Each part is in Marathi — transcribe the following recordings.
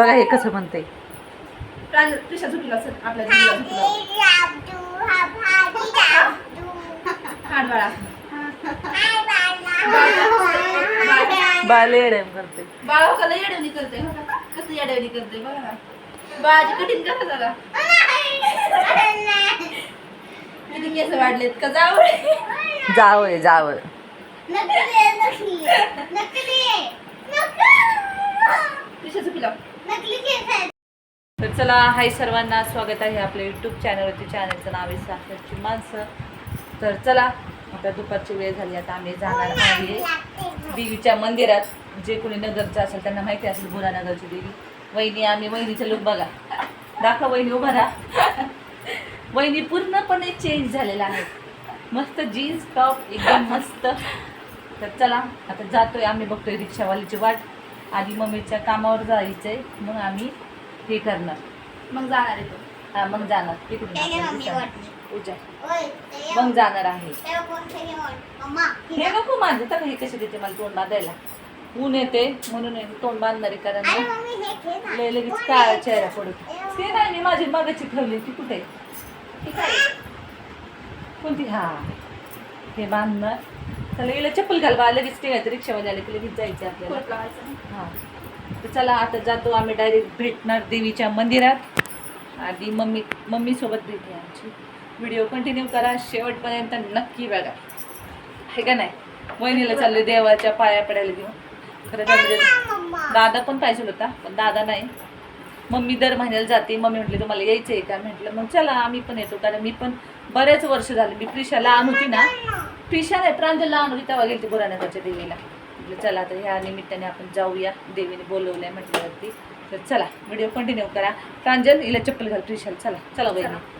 बघा हे कसं म्हणतंय. प्रांजल त्रिशा झुकला असेल. आपल्या दिदीला झुकला हाड बाळा बाले एडम करते बाळा हो का? लय येडवणी करते हो का? कसं येडवणी करते बघा ना. बाळाची कठीण करा जरा किती केस वाढलेत का? जावं जावय जावं त्रिशा झुकला तर चला हाय सर्वांना स्वागत आहे आपल्या यूट्यूब चॅनलवरती चॅनलचं नाव आहे सासरची माणसं. तर चला आता दुपारची वेळ झाली. आता आम्ही जाणार आहे देवीच्या मंदिरात. जे कोणी नगरचं असेल त्यांना माहिती असेल बुरानगरची देवी. वहिनी आम्ही वहिनीचं लोक बघा. दाखव वहिनी उभा राहा. वहिनी पूर्णपणे चेंज झालेला आहे मस्त जीन्स टॉप एकदम मस्त. तर चला आता जातोय. आम्ही बघतोय रिक्षावालीची वाट. आधी मम्मीच्या कामावर जायचंय मग आम्ही हे करणार. मग जाणार आहे तो. हा मग जाणार. तिकडून आपण दिसा-. उजा मग जाणार आहे. हे नको माझं तर हे कसे देते मला तोंड बांधायला? ऊन येते म्हणून हे तोंड बांधणारे कारण लय लगेच काळा चेहरा पडतो ते नाही मी माझी मागाची ठेवली. ती कुठे? आहे? ती काय? कोणती? हा. हे बांधणार. त्याला गेलं चप्पल घाल बा लगेच ते रिक्षामध्ये आले की लगेच जायचं आपल्याला. हा. तर चला आता जातो आम्ही डायरेक्ट भेटणार देवीच्या मंदिरात. आधी मम्मी मम्मी सोबत भेटूया आमची. व्हिडिओ कंटिन्यू करा शेवटपर्यंत नक्की बघा. हे का नाही? वहिनीला चालले देवाच्या पाया पडायला घेऊन. खरं तर दादा पण पाहिजे होता पण दादा नाही. मम्मी दर महिन्याला जाते. मम्मी म्हटली तुम्हाला यायचं आहे का? म्हटलं मग चला आम्ही पण येतो. कारण मी पण बरेच वर्ष झाले मी प्रिशा लहान होती ना पिशा नाही प्रांजल लहान होती तेव्हा गेली बुरानगरच्या देवीला. म्हटलं चला तर ह्या निमित्ताने आपण जाऊया. देवीने बोलवलं आहे म्हटल्यावरती. तर चला व्हिडिओ कंटिन्यू करा. प्रांजल हिला चप्पल घाल प्रिशाला. चला चला वहिनी.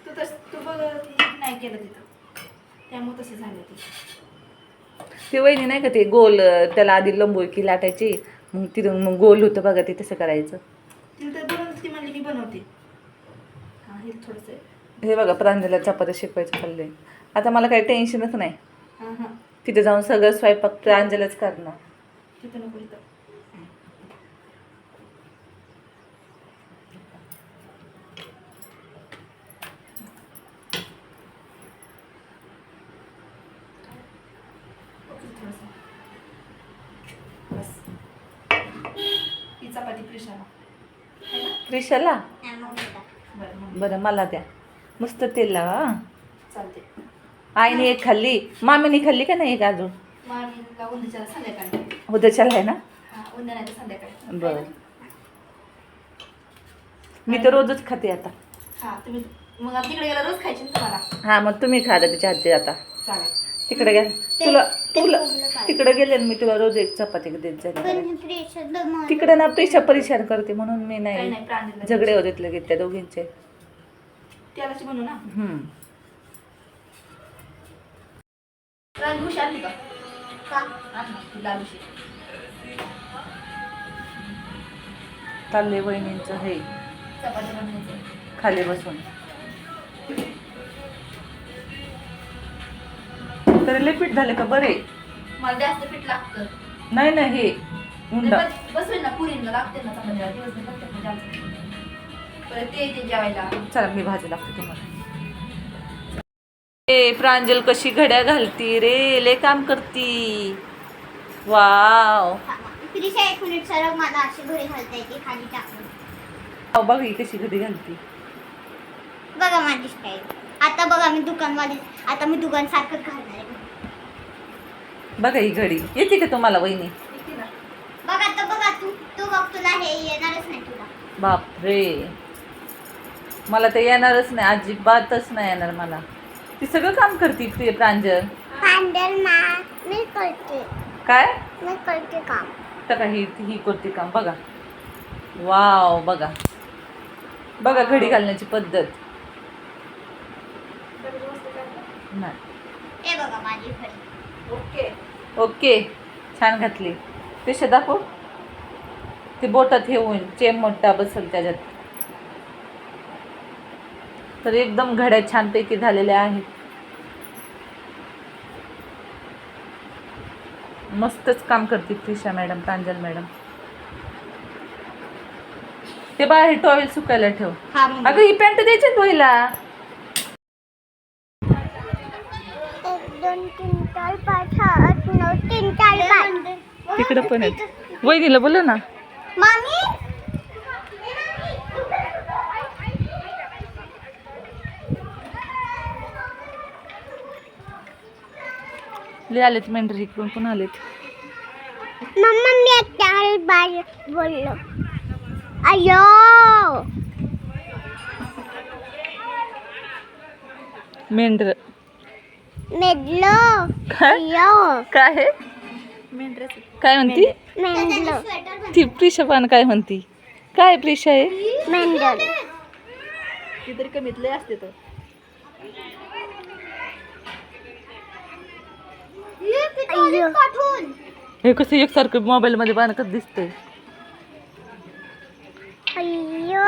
तू तस तू बघ नाही केलं तिथं त्यामुळे तसं झालं ते ती वहिनी नाही का ते गोल त्याला आधी लंबोळकी लाटायची मग तिथून मग गोल होतं बघा ते तसं करायचं. तिला तर बनवते ती म्हणली मी बनवते हां हे थोडंसं हे बघा प्रांजला चपात्या शिकवायचं चाललंय आता मला काही टेन्शनच नाही. तिथे जाऊन सगळं स्वयंपाक प्रांजलच करणार. तिथं नको इथं. प्रिशाला. बरं मला द्या. मस्त तेल लावा हं. चालते आईने एक खाल्ली. मामीने खाल्ली का नाही एक अजून? आम्ही उद्याच्याला संध्याकाळी? उद्याच्याला आहे ना? हां उद्या नाही तर संध्याकाळी. बरं. मी तर रोजच खाते आता. हां तुम्ही मग आता तिकडे गेला रोज खायची ना तुम्हाला? हा मग तुम्ही खा त्याच्या हातची आता. चालेल. तिकडे गेल तुला तुला तिकडे गेले ना मी तुला रोज एक चपाती देत जाईल तिकडे ना पेशा परेशान करते म्हणून मी काही नाही झगडे होते लगेच त्या दोघींचे. त्यालाच बनवू ना. हम्म. का. चालले वहिनींचं हे. चपाती बनवायची खाली बसून. तरी लय पीठ झाले का बरे? मला जास्त पीठ लागतं. नाही ना हे उंडा बस- बसवेल ना पुरीला लागते ना चपातीला दिवसभर ते येते जेवायला. चला मी भाजी लागते तुम्हाला. ए प्रांजल कशी घड्या घालती रे लय काम करती. वाव. त्रिशा एक मिनिट सरळ मला अशी घडी घालता येते खाली टाकून. अहो, बघ ही कशी घडी घालते. बघा माझी स्टाईल आता बघा मी दुकानवाली आता मी दुकान सारखं घालणार आहे. बघा ही घडी. येते का तुम्हाला वहिनी? बघ आता बघा तू तू बघ तुला हे येणारच नाही तुला. बापरे. मला ते येणारच नाही अजिबातच नाही येणार मला. ती सगळं काम करते प्रिय प्रांजल? पांढर मा मी करते. काय? मी करते काम. तर ही ही करते काम. बघा. वाव बघा. बघा घडी घालण्याची पद्धत. नाही. बघा माझी घडी. ओके. ओके. छान घातली. पेशा दाखव. ते बोटात हे होईल चेम मोठा बसल त्याच्यात. तर एकदम घड्या छानपैकी झालेल्या आहेत. मस्तच काम करते त्रिशा मॅडम प्रांजल मॅडम. ते बाहेर टॉवेल सुकायला ठेव. हा मग. अगं ही पॅन्ट द्यायची ना धुवायला एक दोन तीन चार पाच आठ नऊ तीन चार पाच. तिकडं पण आहेत. वहिनीला बोलव ना. लय आलेत मेंढर इकडून? पण आलेत? मम्मा मी बोललो. अयो! मेंढर. मेडलो काय? अयो! काय आहे काय म्हणती? मेंडलो ती प्रिशा पान काय म्हणती? काय प्रिशा आहे मेंडल ती तरी कमीतले असते तर अयो हे कसं एकसारखं मोबाईल मध्ये कसं दिसतंय? अयो